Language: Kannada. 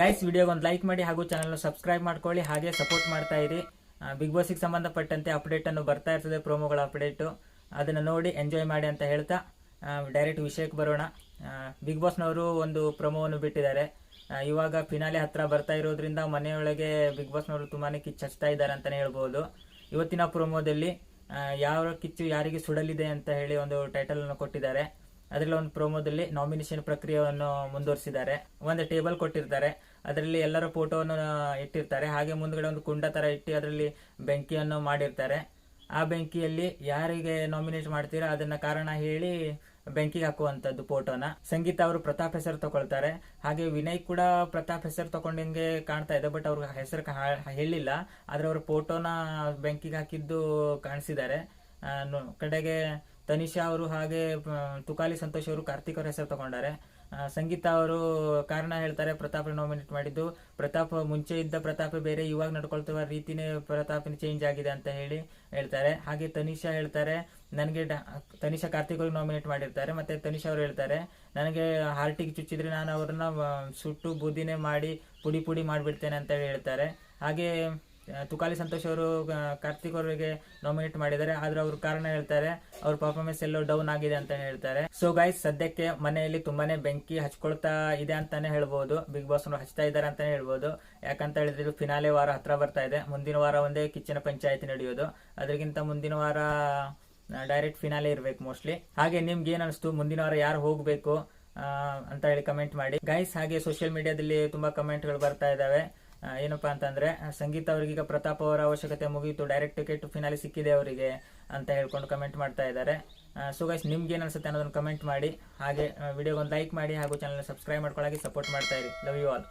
ಗೈಸ್ ವಿಡಿಯೋಗೆ ಒಂದು ಲೈಕ್ ಮಾಡಿ ಹಾಗೂ ಚಾನಲ್ನ ಸಬ್ಸ್ಕ್ರೈಬ್ ಮಾಡ್ಕೊಳ್ಳಿ. ಹಾಗೆ ಸಪೋರ್ಟ್ ಮಾಡ್ತಾ ಇರಿ. ಬಿಗ್ ಬಾಸಿಗೆ ಸಂಬಂಧಪಟ್ಟಂತೆ ಅಪ್ಡೇಟ್ ಅನ್ನು ಬರ್ತಾ ಇರ್ತದೆ ಪ್ರೋಮೋಗಳ ಅಪ್ಡೇಟು ಅದನ್ನು ನೋಡಿ ಎಂಜಾಯ್ ಮಾಡಿ ಅಂತ ಹೇಳ್ತಾ ಡೈರೆಕ್ಟ್ ವಿಷಯಕ್ಕೆ ಬರೋಣ. ಬಿಗ್ ಬಾಸ್ನವರು ಒಂದು ಪ್ರೊಮೋವನ್ನು ಬಿಟ್ಟಿದ್ದಾರೆ. ಇವಾಗ ಫಿನಾಲೆ ಹತ್ರ ಬರ್ತಾ ಇರೋದ್ರಿಂದ ಮನೆಯೊಳಗೆ ಬಿಗ್ ಬಾಸ್ನವರು ತುಂಬಾ ಕಿಚ್ಚು ಹಚ್ತಾ ಇದ್ದಾರೆ ಅಂತಲೇ ಹೇಳ್ಬೋದು. ಇವತ್ತಿನ ಪ್ರೊಮೋದಲ್ಲಿ ಯಾವ ಕಿಚ್ಚು ಯಾರಿಗೆ ಸುಡಲಿದೆ ಅಂತ ಹೇಳಿ ಒಂದು ಟೈಟಲನ್ನು ಕೊಟ್ಟಿದ್ದಾರೆ. ಅದರಲ್ಲಿ ಒಂದು ಪ್ರೋಮೋದಲ್ಲಿ ನಾಮಿನೇಷನ್ ಪ್ರಕ್ರಿಯೆಯನ್ನು ಮುಂದುವರಿಸಿದ್ದಾರೆ. ಒಂದು ಟೇಬಲ್ ಕೊಟ್ಟಿರ್ತಾರೆ. ಅದರಲ್ಲಿ ಎಲ್ಲರ ಫೋಟೋವನ್ನು ಇಟ್ಟಿರ್ತಾರೆ. ಹಾಗೆ ಮುಂದ್ಗಡೆ ಒಂದು ಕುಂಡ ತರ ಇಟ್ಟು ಅದರಲ್ಲಿ ಬೆಂಕಿಯನ್ನು ಮಾಡಿರ್ತಾರೆ. ಆ ಬೆಂಕಿಯಲ್ಲಿ ಯಾರಿಗೆ ನಾಮಿನೇಟ್ ಮಾಡ್ತೀರಾ? ಅದನ್ನ ಕಾರಣ ಹೇಳಿ ಬೆಂಕಿಗೆ ಹಾಕುವಂತದ್ದು ಫೋಟೋನ ಸಂಗೀತ ಅವರು ಪ್ರತಾಪ್ ಹೆಸರು ತಗೊಳ್ತಾರೆ. ಹಾಗೆ ವಿನಯ್ ಕೂಡ ಪ್ರತಾಪ್ ಹೆಸರು ತಗೊಂಡಂಗೆ ಕಾಣ್ತಾ ಇದೆ. ಬಟ್ ಅವ್ರಿಗೆ ಹೆಸರು ಹೇಳಿಲ್ಲ. ಆದ್ರೆ ಅವ್ರ ಫೋಟೋನ ಬೆಂಕಿಗೆ ಹಾಕಿದ್ದು ಕಾಣಿಸಿದ್ದಾರೆ. ಕಡೆಗೆ ತನಿಷಾ ಅವರು ಹಾಗೆ ತುಕಾಲಿ ಸಂತೋಷ್ ಅವರು ಕಾರ್ತಿಕ್ ಅವರ ಹೆಸರು ತಗೊಂಡಾರೆ. ಸಂಗೀತ ಅವರು ಕಾರಣ ಹೇಳ್ತಾರೆ, ಪ್ರತಾಪ್ ನಾಮಿನೇಟ್ ಮಾಡಿದ್ದು. ಪ್ರತಾಪ್ ಮುಂಚೆ ಇದ್ದ ಪ್ರತಾಪ್ ಬೇರೆ, ಇವಾಗ ನಡ್ಕೊಳ್ತಿರುವ ರೀತಿನೇ ಪ್ರತಾಪಿನ ಚೇಂಜ್ ಆಗಿದೆ ಅಂತ ಹೇಳಿ ಹೇಳ್ತಾರೆ. ಹಾಗೆ ತನಿಷಾ ಹೇಳ್ತಾರೆ, ನನಗೆ ತನಿಷಾ ಕಾರ್ತಿಕ್ ಅವ್ರಿಗೆ ನಾಮಿನೇಟ್ ಮಾಡಿರ್ತಾರೆ. ಮತ್ತೆ ತನಿಷಾ ಅವರು ಹೇಳ್ತಾರೆ, ನನಗೆ ಹಾರ್ಟಿಗೆ ಚುಚ್ಚಿದ್ರೆ ನಾನು ಅವ್ರನ್ನ ಸುಟ್ಟು ಬುದ್ದಿನೇ ಮಾಡಿ ಪುಡಿ ಪುಡಿ ಮಾಡಿಬಿಡ್ತೇನೆ ಅಂತ ಹೇಳಿ ಹೇಳ್ತಾರೆ. ಹಾಗೆ ತುಕಾಲಿ ಸಂತೋಷ್ ಅವರು ಕಾರ್ತಿಕ್ ಅವರಿಗೆ ನಾಮಿನೇಟ್ ಮಾಡಿದ್ದಾರೆ. ಆದ್ರೆ ಅವ್ರ ಕಾರಣ ಹೇಳ್ತಾರೆ, ಅವ್ರ ಪರ್ಫಾರ್ಮೆನ್ಸ್ ಎಲ್ಲೋ ಡೌನ್ ಆಗಿದೆ ಅಂತ ಹೇಳ್ತಾರೆ. ಸೊ ಗೈಸ್ ಸದ್ಯಕ್ಕೆ ಮನೆಯಲ್ಲಿ ತುಂಬಾನೇ ಬೆಂಕಿ ಹಚ್ಕೊಳ್ತಾ ಇದೆ ಅಂತಾನೆ ಹೇಳ್ಬೋದು. ಬಿಗ್ ಬಾಸ್ ಹಚ್ತಾ ಇದ್ದಾರೆ ಅಂತಾನೆ ಹೇಳ್ಬೋದು. ಯಾಕಂತ ಹೇಳಿದ್ರೆ ಫಿನಾಲೆ ವಾರ ಹತ್ರ ಬರ್ತಾ ಇದೆ. ಮುಂದಿನ ವಾರ ಒಂದೇ ಕಿಚ್ಚನ ಪಂಚಾಯತಿ ನಡೆಯೋದು. ಅದಕ್ಕಿಂತ ಮುಂದಿನ ವಾರ ಡೈರೆಕ್ಟ್ ಫಿನಾಲೆ ಇರ್ಬೇಕು ಮೋಸ್ಟ್ಲಿ ಹಾಗೆ ನಿಮ್ಗೆ ಏನ್ ಅನಿಸ್ತು? ಮುಂದಿನ ವಾರ ಯಾರು ಹೋಗ್ಬೇಕು ಅಂತ ಹೇಳಿ ಕಮೆಂಟ್ ಮಾಡಿ. ಗೈಸ್ ಹಾಗೆ ಸೋಷಿಯಲ್ ಮೀಡಿಯಾದಲ್ಲಿ ತುಂಬಾ ಕಮೆಂಟ್ಗಳು ಬರ್ತಾ ಇದಾವೆ ಏನಪ್ಪಾ ಅಂತಂದ್ರೆ ಸಂಗೀತ ಅವರಿಗೆ ಈಗ ಪ್ರತಾಪ್ ಅವರ ಅವಶ್ಯಕತೆ ಮುಗಿಯಿತು ಡೈರೆಕ್ಟ್ ಟಿಕೆಟ್ ಫಿನಾಲಿ ಸಿಕ್ಕಿದೆ ಅವರಿಗೆ ಅಂತ ಹೇಳ್ಕೊಂಡು ಕಮೆಂಟ್ ಮಾಡ್ತಾ ಇದ್ದಾರೆ. ಸೊ ಗೈಸ್ ನಿಮ್ಗೆ ಏನು ಅನ್ಸುತ್ತೆ ಅನ್ನೋದನ್ನ ಕಮೆಂಟ್ ಮಾಡಿ, ಹಾಗೆ ವಿಡಿಯೋಗೆ ಒಂದು ಲೈಕ್ ಮಾಡಿ ಹಾಗೂ ಚಾನಲ್ ಸಬ್ಸ್ಕ್ರೈಬ್ ಮಾಡ್ಕೊಳ್ಳೋಕೆ ಸಪೋರ್ಟ್ ಮಾಡ್ತಾ ಇರಿ. Love you all